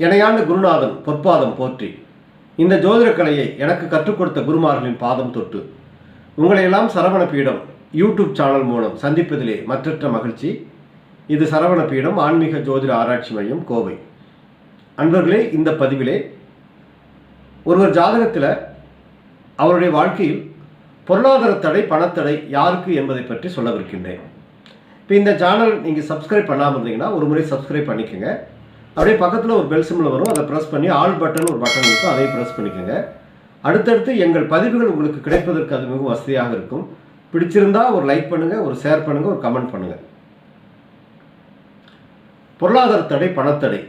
இணையாண்ட குருநாதன் பொற்பாதம் போற்றி. இந்த ஜோதிடக் கலையை எனக்கு கற்றுக் கொடுத்த குருமார்களின் பாதம் தொட்டு. உங்களையெல்லாம் சரவண பீடம் யூடியூப் சேனல் மூலம் சந்திப்பதிலே மற்றற்ற மகிழ்ச்சி. இது சரவண பீடம் ஆன்மீக ஜோதிட ஆராய்ச்சி மையம் கோவை. அன்பர்களே இந்த பதிவிலே ஒருவர் ஜாதகத்தில் அவருடைய வாழ்க்கையில் பொருளாதார தடை பணத்தடை யாருக்கு என்பதை பற்றி சொல்லவிருக்கின்றேன். இப்போ இந்த சேனல் நீங்கள் சப்ஸ்கிரைப் பண்ணாமல் இருந்தீங்கன்னா ஒரு முறை சப்ஸ்கிரைப் பண்ணிக்கோங்க. அப்படியே பக்கத்தில் ஒரு பெல் வரும். அதை ப்ரெஸ் பண்ணி ஆல் பட்டன் ஒரு பட்டன் இருக்கும். அதையும் ப்ரெஸ் பண்ணிக்கோங்க. அடுத்தடுத்து எங்கள் பதிவுகள் உங்களுக்கு கிடைப்பதற்கு அது மிகவும் வசதியாக இருக்கும். பிடிச்சிருந்தா ஒரு லைக் பண்ணுங்கள் ஒரு ஷேர் பண்ணுங்கள் ஒரு கமெண்ட் பண்ணுங்கள் பொருளாதார தடை பணத்தடை.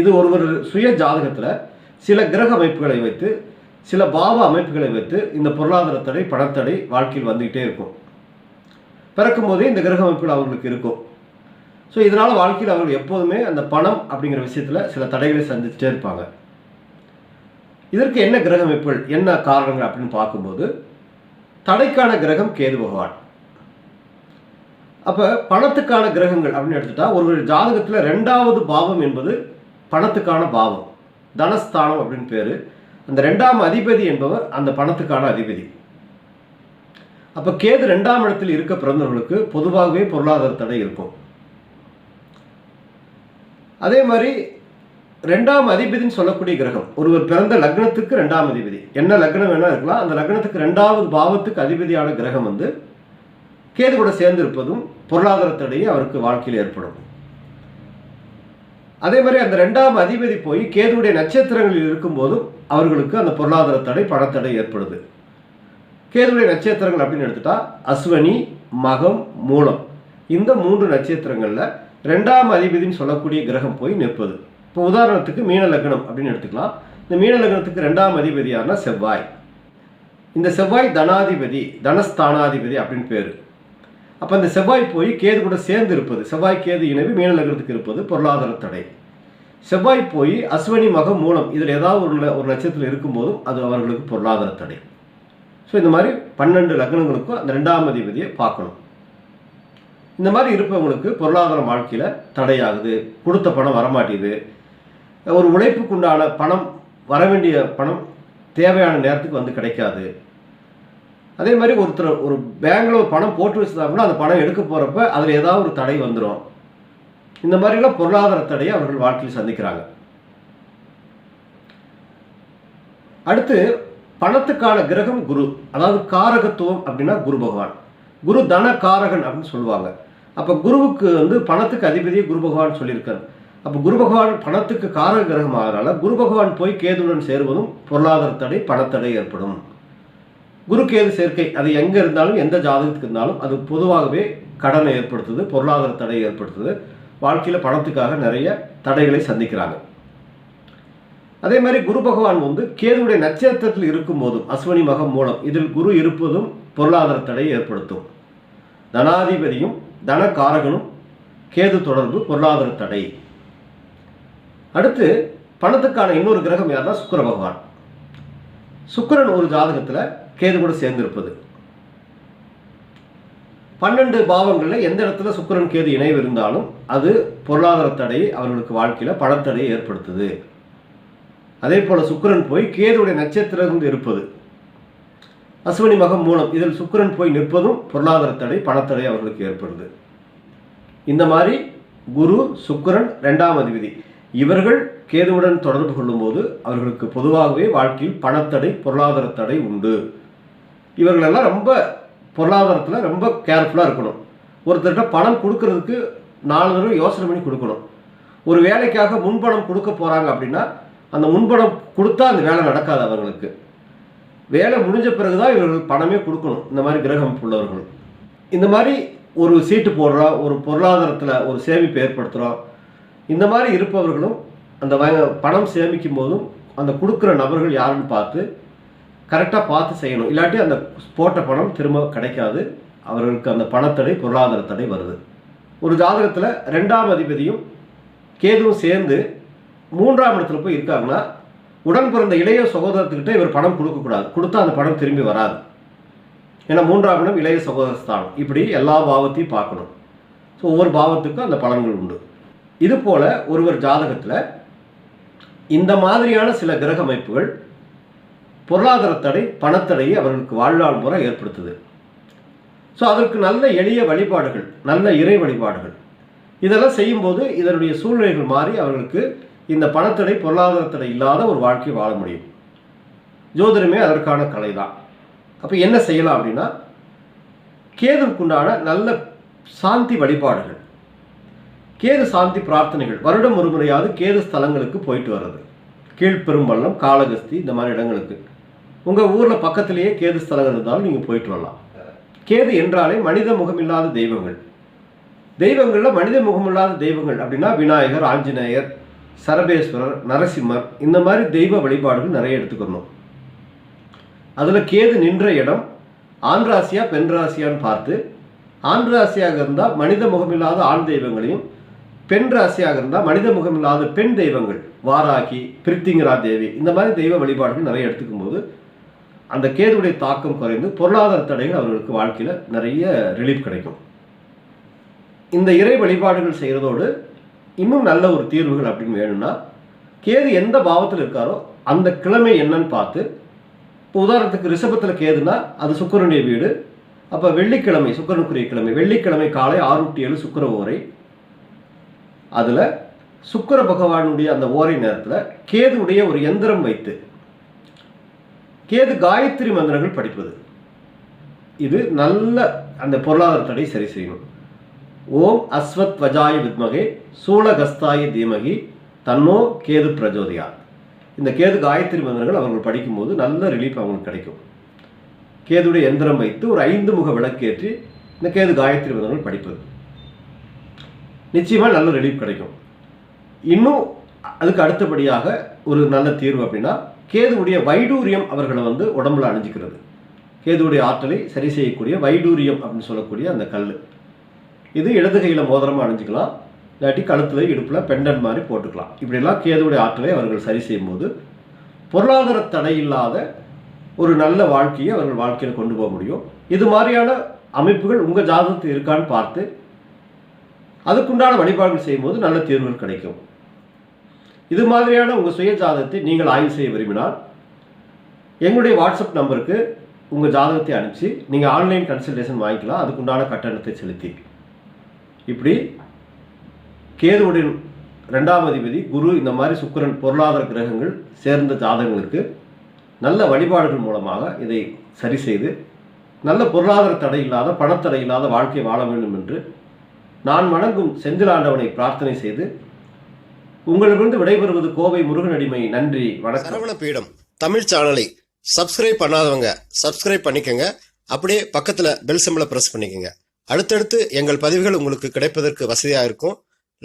இது ஒருவர் சுய ஜாதகத்தில் சில கிரக அமைப்புகளை வைத்து சில பாவ அமைப்புகளை வைத்து இந்த பொருளாதார தடை பணத்தடை வாழ்க்கையில் வந்துக்கிட்டே இருக்கும். பிறக்கும் போதே இந்த கிரக அமைப்புகள் அவர்களுக்கு இருக்கும். ஸோ இதனால் வாழ்க்கையில் அவர்கள் எப்போதுமே அந்த பணம் அப்படிங்கிற விஷயத்தில் சில தடைகளை சந்திச்சுட்டே இருப்பாங்க. இதற்கு என்ன கிரக அமைப்புகள் என்ன காரணங்கள் அப்படின்னு பார்க்கும்போது தடைக்கான கிரகம் கேது பகவான். அப்போ பணத்துக்கான கிரகங்கள் அப்படின்னு எடுத்துட்டா ஒரு ஜாதகத்தில் ரெண்டாவது பாவம் என்பது பணத்துக்கான பாவம். தனஸ்தானம் அப்படின்னு பேர். அந்த ரெண்டாம் அதிபதி என்பவர் அந்த பணத்துக்கான அதிபதி. அப்போ கேது ரெண்டாம் இடத்தில் இருக்க பிறந்தவர்களுக்கு பொதுவாகவே பொருளாதார தடை இருக்கும். அதே மாதிரி ரெண்டாம் அதிபதின்னு சொல்லக்கூடிய கிரகம். ஒருவர் பிறந்த லக்னத்துக்கு ரெண்டாம் அதிபதி. என்ன லக்னம் வேணா இருக்கலாம். அந்த லக்னத்துக்கு ரெண்டாவது பாவத்துக்கு அதிபதியான கிரகம் வந்து கேது கூட சேர்ந்து இருப்பதும் பொருளாதார தடையை அவருக்கு வாழ்க்கையில் ஏற்படும். அதே மாதிரி அந்த ரெண்டாம் அதிபதி போய் கேதுவுடைய நட்சத்திரங்களில் இருக்கும்போதும் அவர்களுக்கு அந்த பொருளாதார தடை பணத்தடை ஏற்படுது. கேதுவுடைய நட்சத்திரங்கள் அப்படின்னு எடுத்துட்டா அஸ்வனி மகம் மூலம். இந்த மூன்று நட்சத்திரங்களில் ரெண்டாம் அதிபதினு சொல்லக்கூடிய கிரகம் போய் நிற்பது. இப்போ உதாரணத்துக்கு மீன லக்னம் அப்படின்னு எடுத்துக்கலாம். இந்த மீன லக்னத்துக்கு ரெண்டாம் அதிபதியான செவ்வாய். இந்த செவ்வாய் தனாதிபதி தனஸ்தானாதிபதி அப்படின்னு பேர். அப்போ அந்த செவ்வாய் போய் கேது கூட சேர்ந்து இருப்பது. செவ்வாய் கேது இணைவு மீன லக்னத்துக்கு இருப்பது பொருளாதார தடை. செவ்வாய் போய் அஸ்வனி மகம் மூலம் இதில் ஏதாவது ஒரு ஒரு நட்சத்திரம் இருக்கும்போதும் அது அவர்களுக்கு பொருளாதார தடை. ஸோ இந்த மாதிரி பன்னெண்டு லக்னங்களுக்கும் அந்த ரெண்டாம் அதிபதியை பார்க்கணும். இந்த மாதிரி இருப்பவங்களுக்கு பொருளாதார வாழ்க்கையில் தடையாகுது கொடுத்த பணம் வரமாட்டேது ஒரு உழைப்புக்குண்டான பணம் வர வேண்டிய பணம் தேவையான நேரத்துக்கு வந்து கிடைக்காது. அதே மாதிரி ஒருத்தர் ஒரு பேங்கில் ஒரு பணம் போட்டு வச்சுருந்தாங்கன்னா கூட அந்த பணம் எடுக்க போகிறப்ப அதில் ஏதாவது ஒரு தடை வந்துடும் இந்த மாதிரிலாம் பொருளாதார தடையை அவர்கள் வாழ்க்கையில் சந்திக்கிறாங்க. அடுத்து பணத்துக்கான கிரகம் குரு. அதாவது காரகத்துவம் அப்படின்னா குரு பகவான். குரு தன காரகன் அப்படின்னு சொல்லுவாங்க. அப்போ குருவுக்கு வந்து பணத்துக்கு அதிபதியை குரு பகவான் சொல்லியிருக்காரு. அப்போ குரு பகவான் பணத்துக்கு கார கிரகம் ஆகிறனால குரு பகவான் போய் கேதுடன் சேருவதும் பொருளாதார தடை பணத்தடை ஏற்படும். குரு கேது சேர்க்கை அது எங்கே இருந்தாலும் எந்த ஜாதகத்துக்கு இருந்தாலும் அது பொதுவாகவே கடனை ஏற்படுத்துது பொருளாதார தடை ஏற்படுத்துது. வாழ்க்கையில் பணத்துக்காக நிறைய தடைகளை சந்திக்கிறாங்க. அதே மாதிரி குரு பகவான் வந்து கேதுடைய நட்சத்திரத்தில் இருக்கும் போதும் அஸ்வனி மகம் மூலம் இதில் குரு இருப்பதும் பொருளாதார தடையை ஏற்படுத்தும். தனாதிபதியும் தனக்காரகனும் கேது தொடர்பு பொருளாதார தடை. அடுத்து பணத்துக்கான இன்னொரு கிரகம் யாருன்னா சுக்கர பகவான். சுக்கிரன் ஒரு ஜாதகத்தில் கேது கூட சேர்ந்திருப்பது. பன்னெண்டு பாவங்களில் எந்த இடத்துல சுக்கிரன் கேது இணைவு இருந்தாலும் அது பொருளாதார தடையை அவர்களுக்கு வாழ்க்கையில் பணத்தடையை ஏற்படுத்துது. அதே போல் சுக்கிரன் போய் கேதுடைய நட்சத்திரம் இருப்பது. அஸ்வினி மகம் மூலம் இதில் சுக்கரன் போய் நிற்பதும் பொருளாதார தடை பணத்தடை அவர்களுக்கு ஏற்படுது. இந்த மாதிரி குரு சுக்கரன் ரெண்டாம் அதிபதி. இவர்கள் கேதுவுடன் தொடர்பு கொள்ளும்போது அவர்களுக்கு பொதுவாகவே வாழ்க்கையில் பணத்தடை பொருளாதார தடை உண்டு. இவர்களெல்லாம் ரொம்ப பொருளாதாரத்தில் ரொம்ப கேர்ஃபுல்லாக இருக்கணும். ஒருத்தர்கிட்ட பணம் கொடுக்கறதுக்கு நாலு தடவை யோசனை பண்ணி கொடுக்கணும். ஒரு வேலைக்காக முன்பணம் கொடுக்க போகிறாங்க அப்படின்னா அந்த முன்பணம் கொடுத்தா அந்த வேலை நடக்காது அவர்களுக்கு. வேலை முடிஞ்ச பிறகு தான் இவர்கள் பணமே கொடுக்கணும். இந்த மாதிரி கிரகம் உள்ளவர்கள். இந்த மாதிரி ஒரு சீட்டு போடுறோம் ஒரு பொருளாதாரத்தில் ஒரு சேமிப்பு ஏற்படுத்துகிறோம் இந்த மாதிரி இருப்பவர்களும் அந்த வ- பணம் சேமிக்கும் போதும் அந்த கொடுக்குற நபர்கள் யாருன்னு பார்த்து கரெக்டாக பார்த்து செய்யணும். இல்லாட்டி அந்த போட்ட பணம் திரும்ப கிடைக்காது. அவர்களுக்கு அந்த பணத்தடை பொருளாதார தடை வருது. ஒரு ஜாதகத்தில் ரெண்டாம் அதிபதியும் கேதுவும் சேர்ந்து மூன்றாம் இடத்துல போய் இருக்காங்கன்னா உடன் பிறந்த இளைய சகோதரத்துக்கிட்ட இவர் பணம் கொடுக்கக்கூடாது கொடுத்தா அந்த பணம் திரும்பி வராது. ஏன்னா மூன்றாம் இடம் இளைய சகோதரஸ்தானம். இப்படி எல்லா பாவத்தையும் பார்க்கணும். ஸோ ஒவ்வொரு பாவத்துக்கும் அந்த பலன்கள் உண்டு. இது போல ஒருவர் ஜாதகத்தில் இந்த மாதிரியான சில கிரக அமைப்புகள் பொருளாதார தடை பணத்தடையை அவர்களுக்கு வாழ்நாள் முறை ஏற்படுத்துது. ஸோ அதற்கு நல்ல எளிய வழிபாடுகள் நல்ல இறை வழிபாடுகள். இதெல்லாம் செய்யும்போது இதனுடைய சூழ்நிலைகள் மாறி அவர்களுக்கு இந்த பணத்தடை பொருளாதார தடை இல்லாத ஒரு வாழ்க்கை வாழ முடியும். ஜோதிடமே அதற்கான கலை தான் அப்போ என்ன செய்யலாம் அப்படின்னா கேதுவுக்குண்டான நல்ல சாந்தி வழிபாடுகள். கேது சாந்தி பிரார்த்தனைகள். வருடம் ஒரு முறையாவது கேது ஸ்தலங்களுக்கு போயிட்டு வர்றது. கீழ்பெரும்பள்ளம் காளகஸ்தி இந்த மாதிரி இடங்களுக்கு. உங்கள் ஊரில் பக்கத்திலேயே கேது ஸ்தலங்கள் இருந்தாலும் நீங்கள் போயிட்டு வரலாம். கேது என்றாலே மனித முகமில்லாத தெய்வங்கள். தெய்வங்களில் மனித முகமில்லாத தெய்வங்கள் அப்படின்னா விநாயகர் ஆஞ்சநேயர் சரபேஸ்வரர் நரசிம்மர் இந்த மாதிரி தெய்வ வழிபாடுகள் நிறைய எடுத்துக்கணும். அதில் கேது நின்ற இடம் ஆண் ராசியா பெண் ராசியான்னு பார்த்து ஆண் ராசியாக இருந்தால் மனித முகமில்லாத ஆண் தெய்வங்களையும் பெண் ராசியாக இருந்தால் மனித முகமில்லாத பெண் தெய்வங்கள் வாராகி பிரித்திங்கரா தேவி இந்த மாதிரி தெய்வ வழிபாடுகள் நிறைய எடுத்துக்கும் போது அந்த கேதுடைய தாக்கம் குறைந்து பொருளாதார தடைகள் அவர்களுக்கு வாழ்க்கையில் நிறைய ரிலீஃப் கிடைக்கும். இந்த இறை வழிபாடுகள் செய்கிறதோடு இன்னும் நல்ல ஒரு தீர்வுகள் அப்படின்னு வேணும்னா கேது எந்த பாவத்தில் இருக்காரோ அந்த கிழமை என்னன்னு பார்த்து இப்போ உதாரணத்துக்கு ரிஷபத்தில் கேதுனா அது சுக்கிரனுடைய வீடு. அப்போ வெள்ளிக்கிழமை சுக்கரனுக்குரிய கிழமை வெள்ளிக்கிழமை காலை ஆறுட்டி ஏழு சுக்கிர ஓரை. அதில் சுக்கிர பகவானுடைய அந்த ஓரை நேரத்தில் கேதுடைய ஒரு எந்திரம் வைத்து கேது காயத்ரி மந்திரங்கள் படிப்பது. இது நல்ல அந்த பொருளாதார தடை சரி செய்யணும். ஓம் அஸ்வத் வஜாய வித்மகே சூலகஸ்தாய தீமகி தன்னோ கேது பிரஜோதியா. இந்த கேது காயத்ரி மந்திரங்கள் அவர்கள் படிக்கும்போது நல்ல ரிலீஃப் அவங்களுக்கு கிடைக்கும். கேதுடைய எந்திரம் வைத்து ஒரு ஐந்து முக விளக்கேற்றி இந்த கேது காயத்ரி மந்திரங்கள் படிப்பது. நிச்சயமாக நல்ல ரிலீஃப் கிடைக்கும். இன்னும் அதுக்கு அடுத்தபடியாக ஒரு நல்ல தீர்வு அப்படின்னா கேதுவுடைய வைடூரியம் அவர்களை வந்து உடம்புல அணிஞ்சிக்கிறது. கேதுவுடைய ஆற்றலை சரி செய்யக்கூடிய வைடூரியம் அப்படின்னு சொல்லக்கூடிய அந்த கல் இது இடது கையில் மோதிரமாக அணிஞ்சிக்கலாம். இல்லாட்டி கழுத்தில் இடுப்பில் பெண்டன் மாதிரி போட்டுக்கலாம். இப்படிலாம் கேதுவுடைய ஆற்றலை அவர்கள் சரி செய்யும்போது பொருளாதார தடை இல்லாத ஒரு நல்ல வாழ்க்கையை அவர்கள் வாழ்க்கையில் கொண்டு போக முடியும். இது மாதிரியான அமைப்புகள் உங்கள் ஜாதகத்தில் இருக்கான்னு பார்த்து அதுக்குண்டான வழிபாடுகள் செய்யும்போது நல்ல தீர்வுகள் கிடைக்கும். இது மாதிரியான உங்கள் சுய ஜாதகத்தை நீங்கள் ஆய்வு செய்ய விரும்பினால் எங்களுடைய வாட்ஸ்அப் நம்பருக்கு உங்கள் ஜாதகத்தை அனுப்பிச்சு நீங்கள் ஆன்லைன் கன்சல்டேஷன் வாங்கிக்கலாம். அதுக்குண்டான கட்டணத்தை செலுத்தி. இப்படி கேதுவுடைய ரெண்டாம் அதிபதி குரு இந்த மாதிரி சுக்கிரன் பொருளாதார கிரகங்கள் சேர்ந்த ஜாதகங்களுக்கு நல்ல வழிபாடுகள் மூலமாக இதை சரி செய்து நல்ல பொருளாதார தடை இல்லாத பணத்தடை இல்லாத வாழ்க்கை வாழ வேண்டும் என்று நான் வணங்கும் செந்திலாண்டவனை பிரார்த்தனை செய்து உங்களிடமிருந்து விடைபெறுவது கோவை முருகனடிமை நன்றி வணக்கம். சரவண பீடம் தமிழ் சேனலை சப்ஸ்கிரைப் பண்ணாதவங்க சப்ஸ்கிரைப் பண்ணிக்கங்க. அப்படியே பக்கத்தில் பெல் சிம்பிளை ப்ரெஸ் பண்ணிக்கங்க. அடுத்தடுத்து எங்கள் பதிவுகள் உங்களுக்கு கிடைப்பதற்கு வசதியாக இருக்கும்.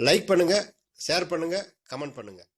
லைக் பண்ணுங்கள் ஷேர் பண்ணுங்கள் கமெண்ட் பண்ணுங்கள்